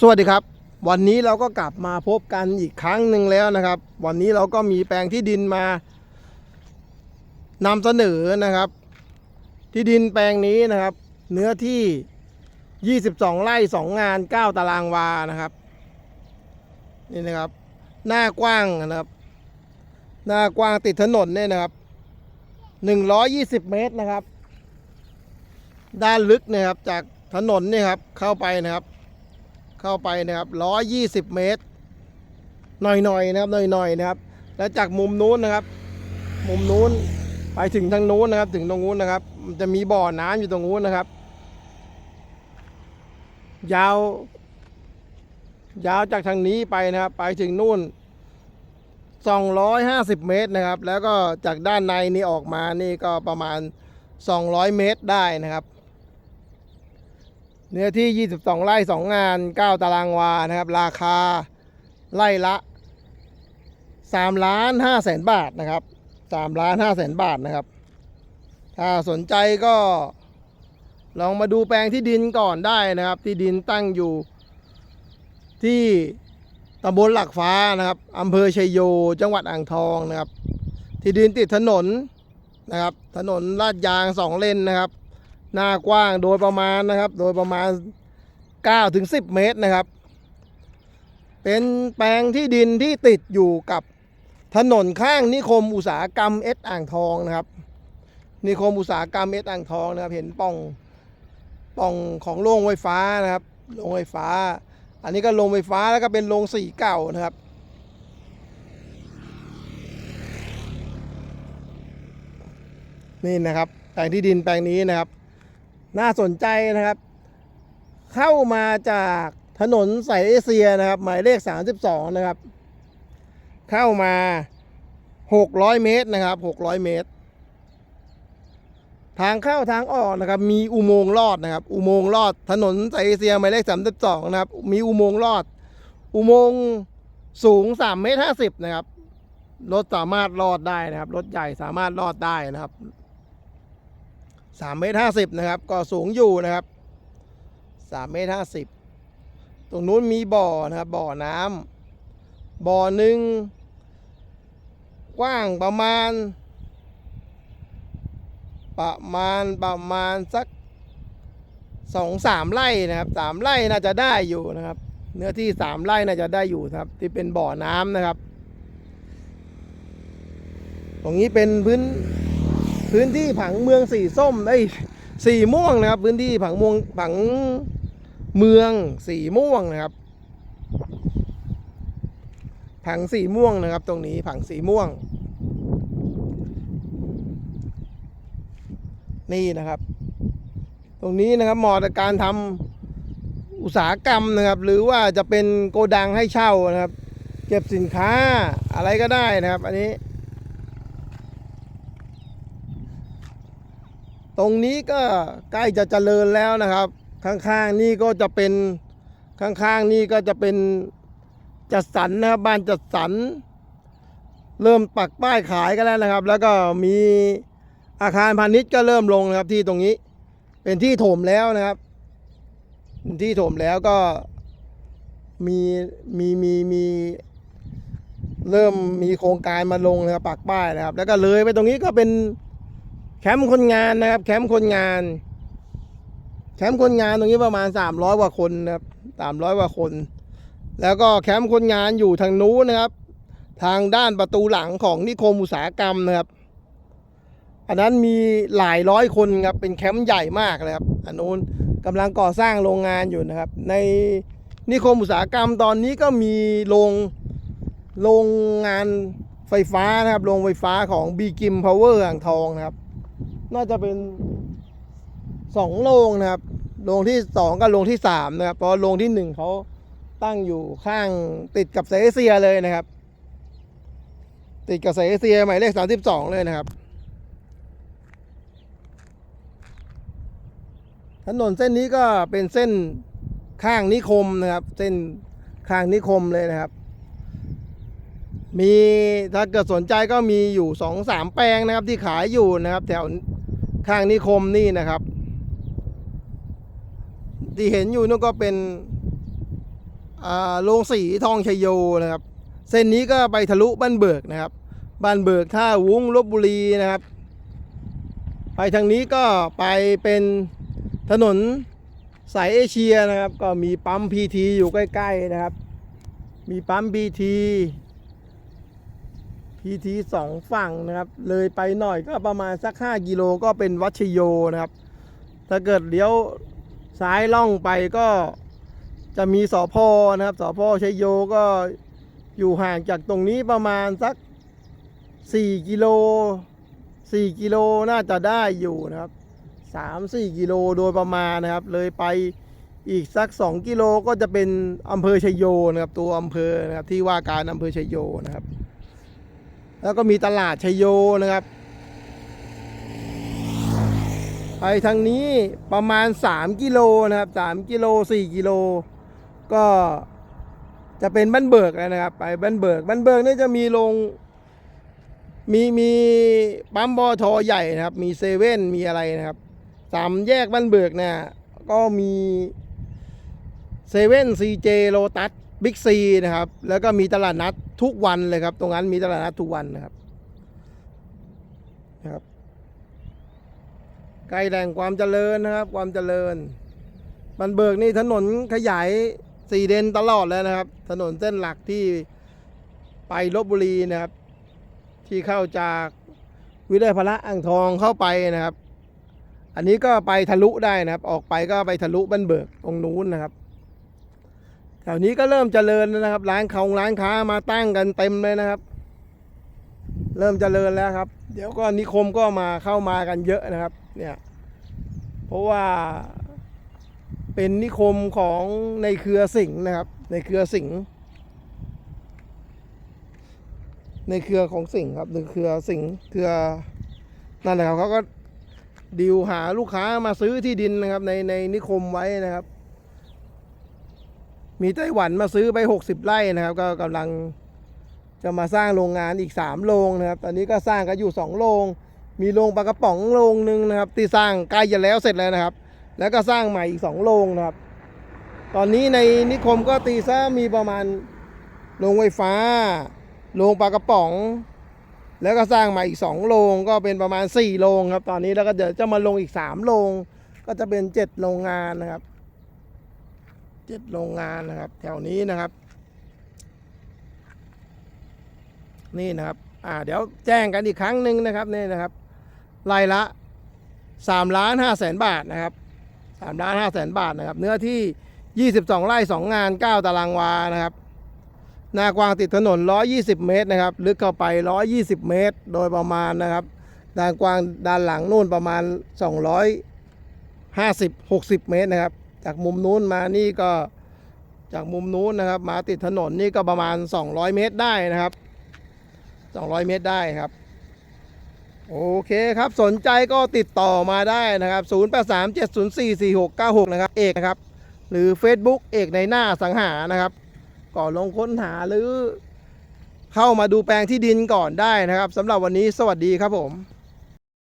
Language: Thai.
สวัสดีครับ วันนี้เราก็กลับมาพบกันอีกครั้งหนึ่งแล้วนะครับ วันนี้เราก็มีแปลงที่ดินมานำเสนอนะครับ ที่ดินแปลงนี้นะครับ เนื้อที่ 22 ไร่ 2 งาน 9 ตารางวานะครับ นี่นะครับ หน้ากว้างนะครับ หน้ากว้างติดถนนเนี่ยนะครับ 120 เมตรนะครับ ด้านลึกนี่ยครับจากถนนเนี่ยครับเข้าไปนะครับ เข้าไปนะครับร้อยยี่สิบเมตร หน่อยๆนะครับหน่อยๆนะครับ แล้วจากมุมนู้นนะครับ มุมนู้นไปถึงทางนู้นนะครับ ถึงตรงนู้นนะครับ มันจะมีบ่อน้ำอยู่ตรงนู้นนะครับ ยาว ยาวจากทางนี้ไปนะครับ ไปถึงนู่น250 เมตรนะครับ แล้วก็จากด้านในนี่ออกมานี่ก็ประมาณ 200 เมตรได้นะครับ เนื้อที่ 22 ไร่ 2 งาน 9 ตารางวา นะครับ ราคาไร่ละ3ล้าน5แสนบาทนะครับ3ล้าน5แสนบาทนะครับ ถ้าสนใจก็ลองมาดูแปลงที่ดินก่อนได้นะครับ ที่ดินตั้งอยู่ที่ตำบลหลักฟ้านะครับอำเภอชัยโย จังหวัดอ่างทองนะครับ ที่ดินติดถนนนะครับ ถนนลาดยางสองเลนนะครับ หน้ากว้างโดยประมาณนะครับ โดยประมาณ9ถึง10 เมตรนะครับ เป็นแปลงที่ดินที่ติดอยู่กับถนนข้างนิคมอุตสาหกรรมเอสอ่างทองนะครับ นิคมอุตสาหกรรมเอสอ่างทองนะครับ เห็นป่องป่องของโรงไฟฟ้านะครับโรงไฟฟ้า อันนี้ก็โรงไฟฟ้าแล้วก็เป็นโรงสีเก่านะครับ นี่นะครับแปลงที่ดินแปลงนี้นะครับ น่าสนใจนะครับ เข้ามาจากถนนสายเอเชียนะครับ หมายเลข 32 นะครับ เข้ามา 600 เมตรนะครับ 600 เมตร ทางเข้าทางออกนะครับ มีอุโมงค์ลอดนะครับ อุโมงค์ลอด ถนนสายเอเชียหมายเลข 32 นะครับ มีอุโมงค์ลอด อุโมงค์สูง 3 เมตร 50 นะครับรถสามารถลอดได้นะครับ รถใหญ่สามารถลอดได้นะครับ สามเมตรห้าสิบนะครับก็สูงอยู่นะครับสามเมตรห้าสิบตรงนู้นมีบ่อนะครับบ่อน้ำบ่อหนึ่งกว้างประมาณ ประมาณประมาณสักสองสามไร่นะครับสามไร่น่าจะได้อยู่นะครับ เนื้อที่สามไร่น่าจะได้อยู่ครับ ที่เป็นบ่อน้ำนะครับ ตรงนี้เป็นพื้น พื้นที่ผังเมืองสีส้มไอ้สีม่วงนะครับ พื้นที่ผังมืองผังเมืองสีม่วงนะครับ ผังสีม่วงนะครับ ตรงนี้ผังสีม่วง นี่นะครับ ตรงนี้นะครับเหมาะกับการทำอุตสาหกรรมนะครับ หรือว่าจะเป็นโกดังให้เช่านะครับ เก็บสินค้าอะไรก็ได้นะครับ อันนี้ ตรงนี้ก็ใกล้จะเจริญแล้วนะครับ ข้างๆนี่ก็จะเป็นข้างๆนี่ก็จะเป็นจัดสรรนะครับบ้านจัดสรรเริ่มปักป้ายขายกันแล้วนะครับ แล้วก็มีอาคารพาณิชย์ก็เริ่มลงนะครับที่ตรงนี้เป็นที่ถมแล้วนะครับเป็นที่ถมแล้วก็มีมีมีมีเริ่มมีโครงการมาลงนะครับปักป้ายนะครับ แล้วก็เลยไปตรงนี้ก็เป็น แคมป์คนงานนะครับ แคมป์คนงาน แคมป์คนงานตรงนี้ประมาณ300กว่าคนนะครับ300กว่าคน แล้วก็แคมป์คนงานอยู่ทางนู้นนะครับ ทางด้านประตูหลังของนิคมอุตสาหกรรมนะครับ อันนั้นมีหลายร้อยคนครับเป็นแคมป์ใหญ่มากเลยครับอันนู้นกำลังก่อสร้างโรงงานอยู่นะครับ ในนิคมอุตสาหกรรมตอนนี้ก็มีโรงโรงงานไฟฟ้านะครับ โรงไฟฟ้าของบีกิมพาวเวอร์อ่างทองนะครับ น่าจะเป็นสองโรงนะครับ โรงที่สองกับโรงที่สามนะครับ เพราะโรงที่หนึ่งเขาตั้งอยู่ข้างติดกับเอเชียเลยนะครับ ติดกับเอเชียหมายเลขสามสิบสองเลยนะครับ ถนนเส้นนี้ก็เป็นเส้นข้างนิคมนะครับ เส้นข้างนิคมเลยนะครับ มีถ้าเกิดสนใจก็มีอยู่สองสามแปลงนะครับที่ขายอยู่นะครับ แถว ข้างนิคมนี่นะครับ ที่เห็นอยู่นั่นก็เป็นอ่าโรงสีทองชยโยนะครับ เส้นนี้ก็ไปทะลุบ้านเบิกนะครับ บ้านเบิกท่าวุ้งลบบุรีนะครับ ไปทางนี้ก็ไปเป็นถนนสายเอเชียนะครับ ก็มีปั๊มพีทีอยู่ใกล้ ๆนะครับ มีปั๊มพีที พีทีสองฝั่งนะครับ เลยไปหน่อยก็ประมาณสัก 5 กิโลก็เป็นวัชโยนะครับ ถ้าเกิดเลี้ยวซ้ายล่องไปก็จะมีสอพอนะครับสอพอชัยโยก็อยู่ห่างจากตรงนี้ประมาณสัก 4 กิโล 4 กิโลน่าจะได้อยู่นะครับ 3-4 กิโลโดยประมาณนะครับ เลยไปอีกสัก 2 กิโลก็จะเป็นอำเภอชัยโยนะครับ ตัวอำเภอนะครับที่ว่าการอำเภอชัยโยนะครับ แล้วก็มีตลาดชัยโยนะครับ ไปทางนี้ประมาณ 3 กิโลนะครับ3กิโล4กิโล ก็จะเป็นบ้านเบิกแล้วนะครับ ไปบ้านเบิกบ้านเบิกนี่จะมีโรงมีมีปั๊มบอทอใหญ่นะครับ มีเซเว่นมีอะไรนะครับสามแยกบ้านเบิกเนี่ยก็มีเซเว่นซีเจโลตัส บิ๊กซีนะครับ แล้วก็มีตลาดนัดทุกวันเลยครับ ตรงนั้นมีตลาดนัดทุกวันนะครับนะครับใกล้แหล่งความเจริญนะครับ ความเจริญ บันเบิกนี่ถนนขยายสี่เลนตลอดเลยนะครับ ถนนเส้นหลักที่ไปลบบุรีนะครับ ที่เข้าจากวิทยาพระอ่างทองเข้าไปนะครับ อันนี้ก็ไปทะลุได้นะครับ ออกไปก็ไปทะลุบันเบิกตรงนู้นนะครับ ถวนี้ก็เริ่มเจริญแล้วนะครับ ร้านเขาร้านค้ามาตั้งกันเต็มเลยนะครับ เริ่มเจริญแล้วครับ เดี๋ยวก็นิคมก็มาเข้ามากันเยอะนะครับ เนี่ย เพราะว่าเป็นนิคมของในเครือสิงห์นะครับ ในเครือสิงห์ในเครือของสิงห์ครับในเครือสิงห์เครือนั่นแหละครับเขาก็ดีลหาลูกค้ามาซื้อที่ดินนะครับ ในในนิคมไว้นะครับ มีไต้หวันมาซื้อไปหกสิบไร่นะครับ ก็กำลังจะมาสร้างโรงงานอีก 3 โรงนะครับ ตอนนี้ก็สร้างกันอยู่ 2 โรง มีโรงปลากระป๋องโรงหนึ่งนะครับ ที่สร้างใกล้จะแล้วเสร็จแล้วนะครับ แล้วก็สร้างใหม่อีก 2 โรงนะครับ ตอนนี้ในนิคมก็ตีซะมีประมาณโรงไฟฟ้า โรงปลากระป๋อง แล้วก็สร้างใหม่อีก 2 โรงก็เป็นประมาณ 4 โรงครับ ตอนนี้แล้วก็เดี๋ยวจะมาลงอีก 3 โรง ก็จะเป็น 7 โรงงานนะครับ 7โรงงานนะครับ แถวนี้นะครับ นี่นะครับ อ่า เดี๋ยวแจ้งกันอีกครั้งหนึ่งนะครับนี่นะครับรายละ3ล้าน5แสนบาทนะครับ3ล้าน5แสนบาทนะครับ เนื้อที่ 22 ไร่ 2 งาน 9 ตารางวานะครับ หน้ากว้างติดถนน 120 เมตรนะครับ ลึกเข้าไป 120 เมตร โดยประมาณนะครับ ด้านกว้างด้านหลังนู่นประมาณ 250 60 เมตรนะครับ จากมุมนู้นมานี่ก็จากมุมนู้นนะครับ มาติดถนนนี่ก็ประมาณ 200 เมตรได้นะครับ 200 เมตรได้ครับ โอเคครับสนใจก็ติดต่อมาได้นะครับ 0837044696 นะครับ เอกนะครับ หรือ Facebook เอกในหน้าสังหานะครับก่อนลงค้นหาหรือเข้ามาดูแปลงที่ดินก่อนได้นะครับสำหรับวันนี้สวัสดีครับผม